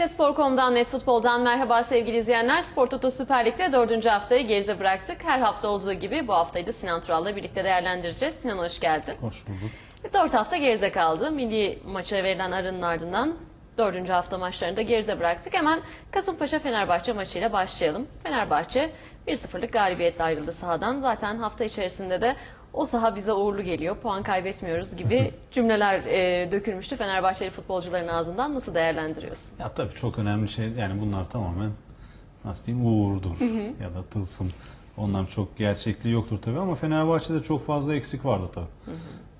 TRTSpor.com'dan, Netfutbol'dan merhaba sevgili izleyenler. Spor Toto Süper Lig'de dördüncü haftayı geride bıraktık. Her hafta olduğu gibi bu haftayı da Sinan Tural'la birlikte değerlendireceğiz. Sinan hoş geldin. Hoş bulduk. Ve Dört hafta geride kaldı. Milli maça verilen arının ardından dördüncü hafta maçlarını da geride bıraktık. Hemen Kasımpaşa-Fenerbahçe maçıyla başlayalım. Fenerbahçe 1-0'lık galibiyetle ayrıldı sahadan. Zaten hafta içerisinde de o saha bize uğurlu geliyor, puan kaybetmiyoruz gibi cümleler e, dökülmüştü Fenerbahçeli futbolcuların ağzından. Nasıl değerlendiriyorsun? Ya tabii çok önemli şey yani bunlar tamamen nasıl diyeyim uğurdur ya da tılsım. Onların çok gerçekliği yoktur tabii ama Fenerbahçe'de çok fazla eksik vardı tabii.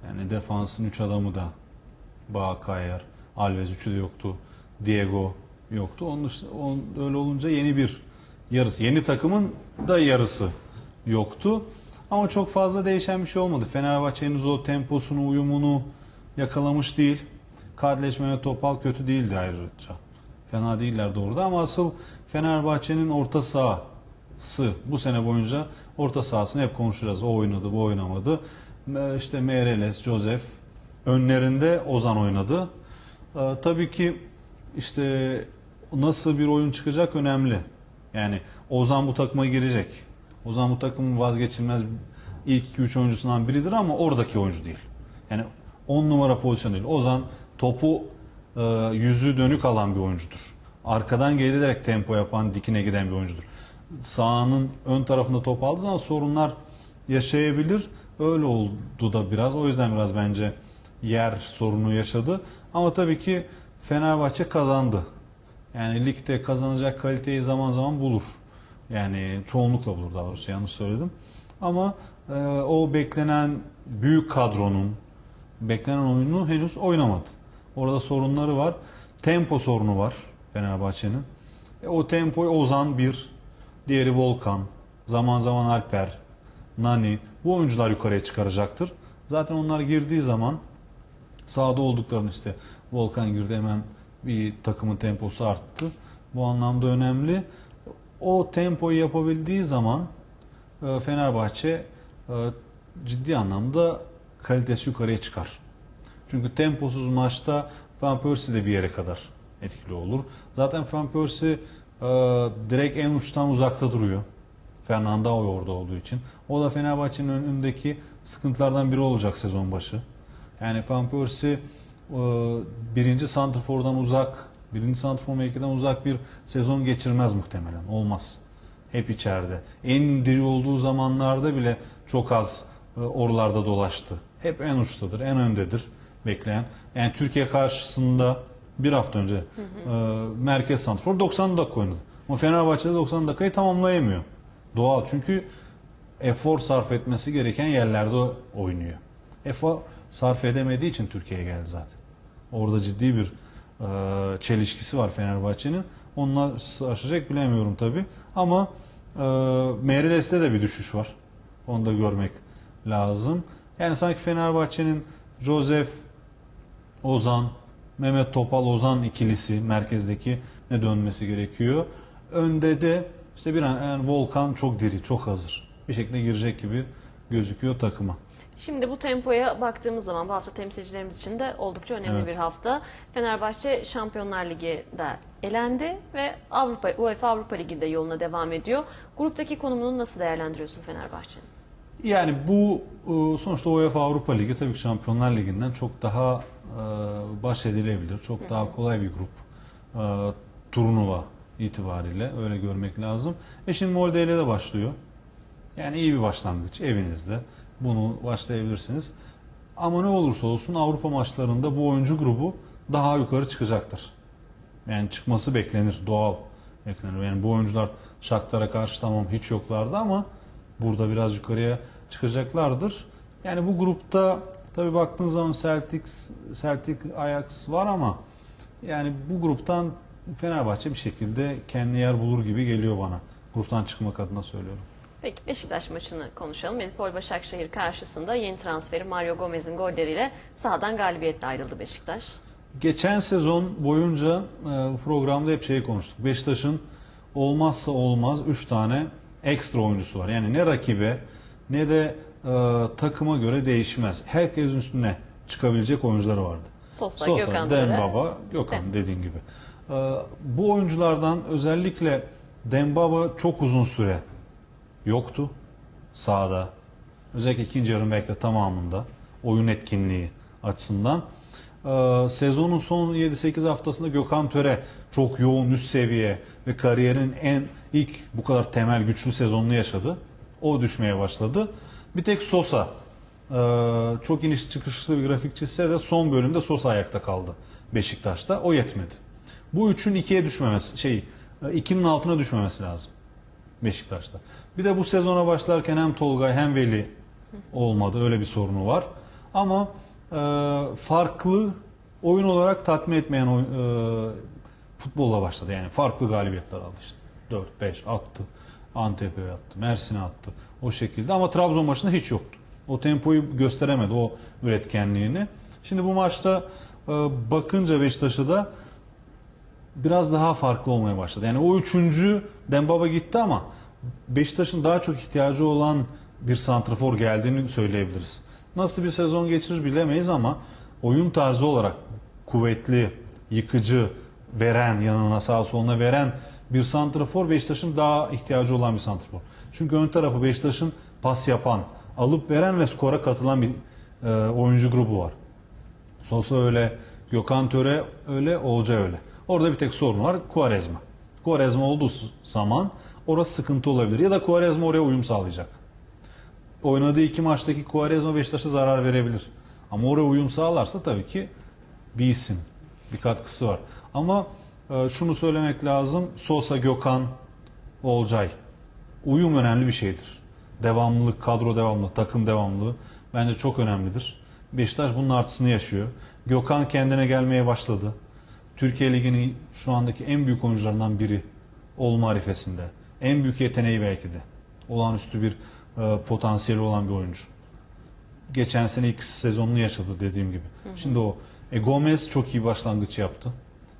Yani defansın 3 adamı da Bağkayer, Alves üçü de yoktu. Diego yoktu. Onun dışında, on, öyle olunca yeni bir yarısı. Yeni takımın da yarısı yoktu. Ama çok fazla değişen bir şey olmadı. Fenerbahçe henüz o temposunu, uyumunu yakalamış değil. Kardeş Mehmet Topal kötü değildi ayrıca. Fena değiller doğruda ama asıl Fenerbahçe'nin orta sahası bu sene boyunca orta sahasını hep konuşacağız. O oynadı, bu oynamadı. Me- İşte Meireles, Josef önlerinde Ozan oynadı. Ee, tabii ki işte nasıl bir oyun çıkacak önemli. Yani Ozan bu takıma girecek. Ozan bu takımın vazgeçilmez ilk 2-3 oyuncusundan biridir ama oradaki oyuncu değil. Yani 10 numara pozisyon değil. Ozan topu e, yüzü dönük alan bir oyuncudur. Arkadan gelilerek tempo yapan, dikine giden bir oyuncudur. Sahanın ön tarafında top aldığı zaman sorunlar yaşayabilir. Öyle oldu da biraz. O yüzden biraz bence yer sorunu yaşadı. Ama tabii ki Fenerbahçe kazandı. Yani ligde kazanacak kaliteyi zaman zaman bulur. Yani çoğunlukla bulur daha doğrusu yanlış söyledim. Ama e, o beklenen büyük kadronun beklenen oyunu henüz oynamadı. Orada sorunları var. Tempo sorunu var Fenerbahçe'nin. E, o tempoyu Ozan bir, diğeri Volkan, zaman zaman Alper, Nani bu oyuncular yukarıya çıkaracaktır. Zaten onlar girdiği zaman sahada olduklarını işte Volkan girdi hemen bir takımın temposu arttı. Bu anlamda önemli. O tempoyu yapabildiği zaman e, Fenerbahçe e, ciddi anlamda kalitesi yukarıya çıkar. Çünkü temposuz maçta Van Persie de bir yere kadar etkili olur. Zaten Van Persie e, direkt en uçtan uzakta duruyor. Fernando orada olduğu için. O da Fenerbahçe'nin önündeki sıkıntılardan biri olacak sezon başı. Yani Van Persie birinci santrfordan uzak, birinci santrfor mevkiden uzak bir sezon geçirmez muhtemelen. Olmaz. Hep içeride. En diri olduğu zamanlarda bile çok az e, oralarda dolaştı. Hep en uçtadır, en öndedir bekleyen. Yani Türkiye karşısında bir hafta önce e, merkez santrfor 90 dakika oynadı. Ama Fenerbahçe'de 90 dakikayı tamamlayamıyor. Doğal çünkü efor sarf etmesi gereken yerlerde oynuyor. Efor sarf edemediği için Türkiye'ye geldi zaten. Orada ciddi bir çelişkisi var Fenerbahçe'nin. Onunla aşacak bilemiyorum tabi. Ama e, Meriles'te de bir düşüş var. Onu da görmek lazım. Yani sanki Fenerbahçe'nin Josef, Ozan, Mehmet Topal, Ozan ikilisi merkezdeki ne dönmesi gerekiyor. Önde de işte bir an yani Volkan çok diri, çok hazır. Bir şekilde girecek gibi gözüküyor takıma. Şimdi bu tempoya baktığımız zaman bu hafta temsilcilerimiz için de oldukça önemli Evet. bir hafta. Fenerbahçe Şampiyonlar Ligi'de elendi ve Avrupa UEFA Avrupa Ligi'nde yoluna devam ediyor. Gruptaki konumunu nasıl değerlendiriyorsun Fenerbahçe'nin? Yani bu e, sonuçta UEFA Avrupa Ligi tabii ki Şampiyonlar Ligi'nden çok daha e, baş edilebilir. Çok daha kolay bir grup. E, Turnuva itibariyle öyle görmek lazım. E şimdi Molde ile de başlıyor. Yani iyi bir başlangıç evinizde. Bunu başlayabilirsiniz. Ama ne olursa olsun Avrupa maçlarında bu oyuncu grubu daha yukarı çıkacaktır. Yani çıkması beklenir, doğal beklenir. Yani bu oyuncular Shakhtar'a karşı tamam hiç yoklardı ama burada biraz yukarıya çıkacaklardır. Yani bu grupta tabii baktığın zaman Celtic, Celtic Ajax var ama yani bu gruptan Fenerbahçe bir şekilde kendi yer bulur gibi geliyor bana. Gruptan çıkmak adına söylüyorum. Peki Beşiktaş maçını konuşalım. Medipol Başakşehir karşısında yeni transferi Mario Gomez'in golleriyle sahadan galibiyetle ayrıldı Beşiktaş. Geçen sezon boyunca e, programda hep şeyi konuştuk. Beşiktaş'ın olmazsa olmaz 3 tane ekstra oyuncusu var. Yani ne rakibe ne de e, takıma göre değişmez. Herkesin üstüne çıkabilecek oyuncuları vardı. Sosa, Sosa, Gökhan. Dembaba, Gökhan dediğin gibi. Ee, bu oyunculardan özellikle Dembaba çok uzun süre yoktu sahada. Özellikle ikinci yarım belki de tamamında oyun etkinliği açısından. Ee, sezonun son 7-8 haftasında Gökhan Töre çok yoğun üst seviye ve kariyerin en ilk bu kadar temel güçlü sezonunu yaşadı. O düşmeye başladı. Bir tek Sosa ee, çok iniş çıkışlı bir grafik çizse de son bölümde Sosa ayakta kaldı Beşiktaş'ta. O yetmedi. Bu üçün ikiye düşmemesi, şey e, ikinin altına düşmemesi lazım Beşiktaş'ta. Bir de bu sezona başlarken hem Tolgay hem Veli olmadı. Öyle bir sorunu var. Ama e, farklı oyun olarak tatmin etmeyen e, futbolla başladı. Yani farklı galibiyetler aldı işte. 4-5 attı. Antep'e attı. Mersin'e attı. O şekilde ama Trabzon maçında hiç yoktu. O tempoyu gösteremedi. O üretkenliğini. Şimdi bu maçta e, bakınca Beşiktaş'a da biraz daha farklı olmaya başladı. Yani o üçüncü Dembaba gitti ama Beşiktaş'ın daha çok ihtiyacı olan bir santrafor geldiğini söyleyebiliriz. Nasıl bir sezon geçirir bilemeyiz ama oyun tarzı olarak kuvvetli, yıkıcı, veren yanına sağa soluna veren bir santrafor Beşiktaş'ın daha ihtiyacı olan bir santrafor. Çünkü ön tarafı Beşiktaş'ın pas yapan, alıp veren ve skora katılan bir e, oyuncu grubu var. Sosa öyle, Gökhan Töre öyle, Olca öyle. Orada bir tek sorun var Kuarezma. Kuarezma olduğu zaman orası sıkıntı olabilir. Ya da Kuarezma oraya uyum sağlayacak. Oynadığı iki maçtaki Kuarezma Beşiktaş'a zarar verebilir. Ama oraya uyum sağlarsa tabii ki bir isim, bir katkısı var. Ama e, şunu söylemek lazım. Sosa, Gökhan, Olcay. Uyum önemli bir şeydir. Devamlılık, kadro devamlılığı, takım devamlılığı bence çok önemlidir. Beşiktaş bunun artısını yaşıyor. Gökhan kendine gelmeye başladı. Türkiye Ligi'nin şu andaki en büyük oyuncularından biri olma arifesinde. En büyük yeteneği belki de. Olağanüstü bir e, potansiyeli olan bir oyuncu. Geçen sene ilk sezonunu yaşadı dediğim gibi. Şimdi o e, Gomez çok iyi başlangıç yaptı.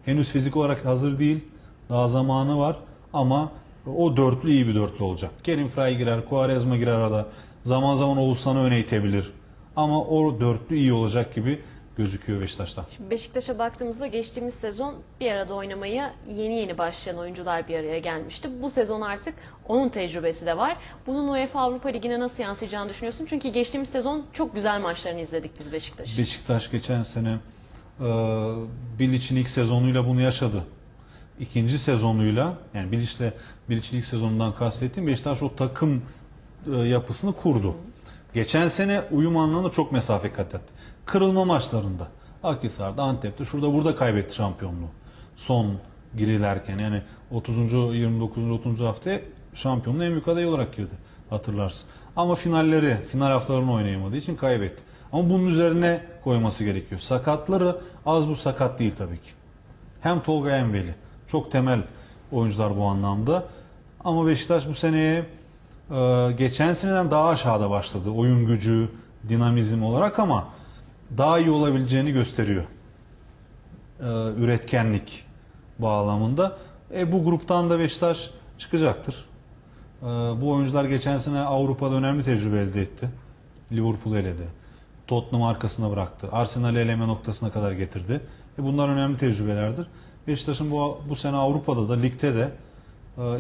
Henüz fizik olarak hazır değil. Daha zamanı var ama o dörtlü iyi bir dörtlü olacak. Kerim Fry girer, Quaresma girer arada. Zaman zaman Oğuzhan'ı öne itebilir. Ama o dörtlü iyi olacak gibi gözüküyor Beşiktaş'ta. Şimdi Beşiktaş'a baktığımızda geçtiğimiz sezon bir arada oynamaya yeni yeni başlayan oyuncular bir araya gelmişti. Bu sezon artık onun tecrübesi de var. Bunun UEFA Avrupa Ligi'ne nasıl yansıyacağını düşünüyorsun? Çünkü geçtiğimiz sezon çok güzel maçlarını izledik biz Beşiktaş'ın. Beşiktaş geçen sene e, Bilic'in ilk sezonuyla bunu yaşadı. İkinci sezonuyla yani Bilic'le Bilic'in ilk sezonundan kastettiğim Beşiktaş o takım e, yapısını kurdu. Geçen sene uyum anlamında çok mesafe kat etti. Kırılma maçlarında Akhisar'da, Antep'te, şurada burada kaybetti şampiyonluğu. Son girilerken yani 30. 29. 30. haftaya şampiyonluğun en büyük adayı olarak girdi hatırlarsın. Ama finalleri, final haftalarını oynayamadığı için kaybetti. Ama bunun üzerine koyması gerekiyor. Sakatları az bu sakat değil tabii ki. Hem Tolga hem Veli. Çok temel oyuncular bu anlamda. Ama Beşiktaş bu seneye geçen seneden daha aşağıda başladı. Oyun gücü, dinamizm olarak ama daha iyi olabileceğini gösteriyor. E, üretkenlik bağlamında. E, bu gruptan da Beşiktaş çıkacaktır. E, bu oyuncular geçen sene Avrupa'da önemli tecrübe elde etti. Liverpool eledi. Tottenham arkasına bıraktı. Arsenal'i eleme noktasına kadar getirdi. E, bunlar önemli tecrübelerdir. Beşiktaş'ın bu, bu sene Avrupa'da da ligde de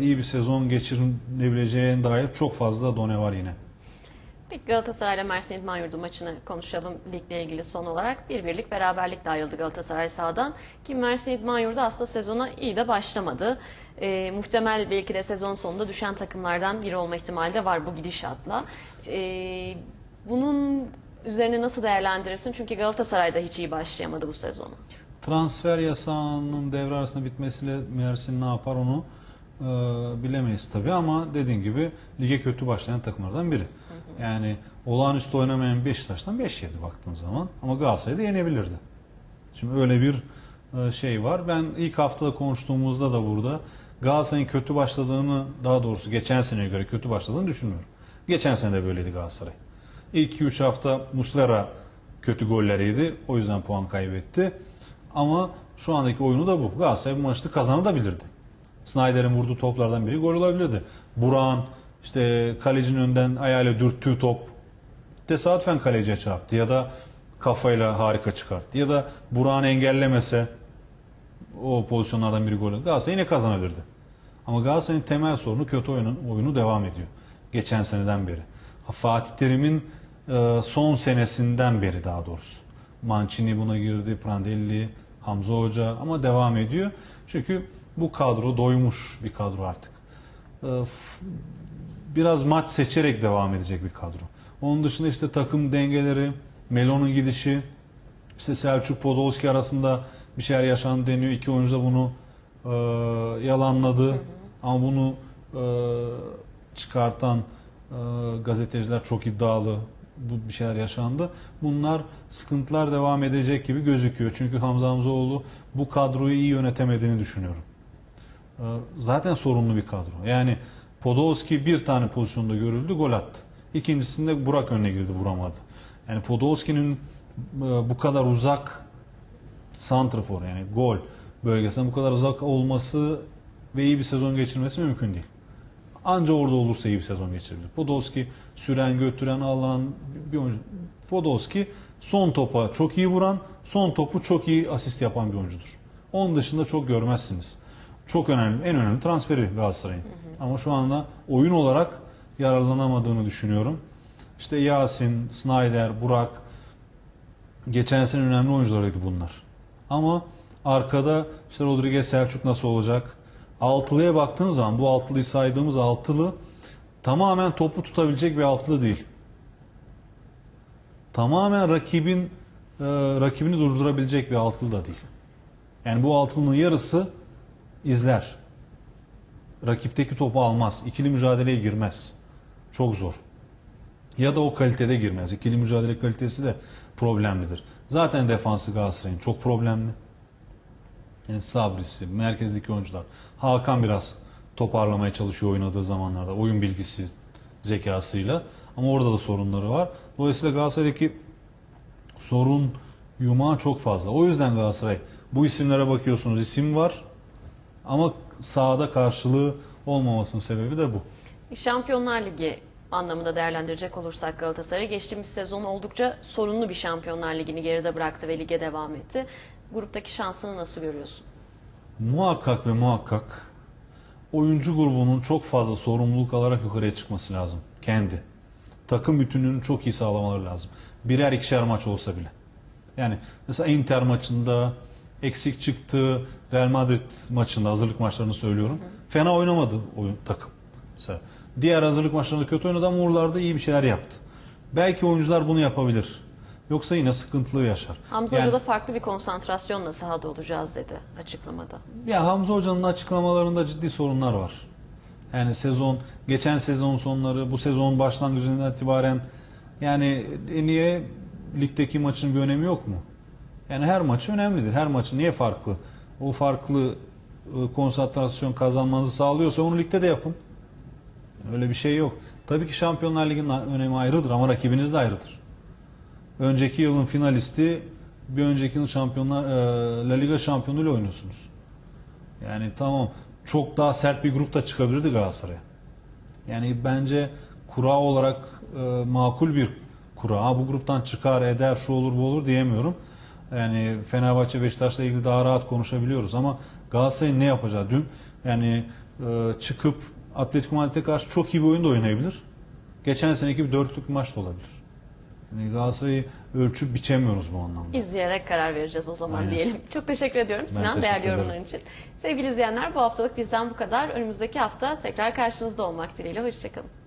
iyi bir sezon geçirebileceğine dair çok fazla done var yine. Peki Galatasaray ile Mersin İdman Yurdu maçını konuşalım ligle ilgili son olarak. Bir birlik beraberlikle ayrıldı Galatasaray sahadan. Ki Mersin İdman Yurdu aslında sezona iyi de başlamadı. Ee, muhtemel belki de sezon sonunda düşen takımlardan biri olma ihtimali de var bu gidişatla. Ee, bunun üzerine nasıl değerlendirirsin? Çünkü Galatasaray da hiç iyi başlayamadı bu sezonu. Transfer yasağının devre arasında bitmesiyle Mersin ne yapar onu e, bilemeyiz tabii ama dediğin gibi lige kötü başlayan takımlardan biri. Yani olağanüstü oynamayan Beşiktaş'tan 5 yedi baktığın zaman ama Galatasaray'da yenebilirdi. Şimdi öyle bir e, şey var. Ben ilk haftada konuştuğumuzda da burada Galatasaray'ın kötü başladığını daha doğrusu geçen seneye göre kötü başladığını düşünmüyorum. Geçen sene de böyleydi Galatasaray. İlk 2-3 hafta Muslera kötü goller yedi. O yüzden puan kaybetti. Ama şu andaki oyunu da bu. Galatasaray bu maçta kazanabilirdi. Snyder'in vurduğu toplardan biri gol olabilirdi. Burak'ın işte kalecinin önden ayağıyla dürttüğü top tesadüfen kaleciye çarptı ya da kafayla harika çıkarttı ya da Burak'ın engellemese o pozisyonlardan biri gol. Galatasaray yine kazanabilirdi. Ama Galatasaray'ın temel sorunu kötü oyunu, oyunu devam ediyor. Geçen seneden beri. Fatih Terim'in e, son senesinden beri daha doğrusu. Mancini buna girdi, Prandelli, Hamza Hoca ama devam ediyor. Çünkü bu kadro doymuş bir kadro artık. E, f- biraz maç seçerek devam edecek bir kadro. Onun dışında işte takım dengeleri, Melo'nun gidişi, işte Selçuk Podolski arasında bir şeyler yaşandı deniyor. İki oyuncu da bunu e, yalanladı. Ama bunu e, çıkartan e, gazeteciler çok iddialı. Bu bir şeyler yaşandı. Bunlar sıkıntılar devam edecek gibi gözüküyor. Çünkü Hamza Hamzaoğlu bu kadroyu iyi yönetemediğini düşünüyorum. E, zaten sorunlu bir kadro. Yani Podolski bir tane pozisyonda görüldü, gol attı. İkincisinde Burak önüne girdi, vuramadı. Yani Podolski'nin e, bu kadar uzak santrafor yani gol bölgesinden bu kadar uzak olması ve iyi bir sezon geçirmesi mümkün değil. Anca orada olursa iyi bir sezon geçirebilir. Podolski süren, götüren, alan bir oyuncu. Podolski son topa çok iyi vuran, son topu çok iyi asist yapan bir oyuncudur. Onun dışında çok görmezsiniz. Çok önemli, en önemli transferi Galatasaray'ın. Ama şu anda oyun olarak yararlanamadığını düşünüyorum. İşte Yasin, Snyder, Burak geçen sene önemli oyuncularıydı bunlar. Ama arkada işte Rodriguez Selçuk nasıl olacak? Altılıya baktığım zaman bu altılıyı saydığımız altılı tamamen topu tutabilecek bir altılı değil. Tamamen rakibin e, rakibini durdurabilecek bir altılı da değil. Yani bu altılının yarısı izler. Rakipteki topu almaz. İkili mücadeleye girmez. Çok zor. Ya da o kalitede girmez. İkili mücadele kalitesi de problemlidir. Zaten defansı Galatasaray'ın çok problemli. Yani Sabrisi, merkezdeki oyuncular. Hakan biraz toparlamaya çalışıyor oynadığı zamanlarda. Oyun bilgisi, zekasıyla. Ama orada da sorunları var. Dolayısıyla Galatasaray'daki sorun yumağı çok fazla. O yüzden Galatasaray bu isimlere bakıyorsunuz. isim var ama sahada karşılığı olmamasının sebebi de bu. Şampiyonlar Ligi anlamında değerlendirecek olursak Galatasaray geçtiğimiz sezon oldukça sorunlu bir Şampiyonlar Ligi'ni geride bıraktı ve lige devam etti. Gruptaki şansını nasıl görüyorsun? Muhakkak ve muhakkak oyuncu grubunun çok fazla sorumluluk alarak yukarıya çıkması lazım. Kendi. Takım bütünlüğünü çok iyi sağlamaları lazım. Birer ikişer maç olsa bile. Yani mesela Inter maçında eksik çıktı. Real Madrid maçında hazırlık maçlarını söylüyorum. Fena oynamadı oyun takım. Mesela diğer hazırlık maçlarında kötü oynadı ama Uğurlar'da iyi bir şeyler yaptı. Belki oyuncular bunu yapabilir. Yoksa yine sıkıntılı yaşar. Hamza Yani- Hoca da farklı bir konsantrasyonla sahada olacağız dedi açıklamada. Ya Hamza Hoca'nın açıklamalarında ciddi sorunlar var. Yani sezon, geçen sezon sonları, bu sezon başlangıcından itibaren yani niye ligdeki maçın bir önemi yok mu? Yani her maç önemlidir. Her maçın niye farklı? O farklı e, konsantrasyon kazanmanızı sağlıyorsa onu ligde de yapın. Öyle bir şey yok. Tabii ki Şampiyonlar Ligi'nin önemi ayrıdır ama rakibiniz de ayrıdır. Önceki yılın finalisti bir önceki yıl şampiyonlar e, La Liga şampiyonuyla oynuyorsunuz. Yani tamam çok daha sert bir grupta çıkabilirdi Galatasaray'a. Yani bence kura olarak e, makul bir kura. Bu gruptan çıkar eder şu olur bu olur diyemiyorum. Yani Fenerbahçe Beşiktaş'la ilgili daha rahat konuşabiliyoruz ama Galatasaray'ın ne yapacağı dün yani e, çıkıp Atletico Madrid'e karşı çok iyi bir oyun da oynayabilir. Geçen seneki bir dörtlük maç da olabilir. Yani Galatasaray'ı ölçüp biçemiyoruz bu anlamda. İzleyerek karar vereceğiz o zaman Aynen. diyelim. Çok teşekkür ediyorum Sinan teşekkür değerli ederim. yorumların için. Sevgili izleyenler bu haftalık bizden bu kadar. Önümüzdeki hafta tekrar karşınızda olmak dileğiyle. Hoşçakalın.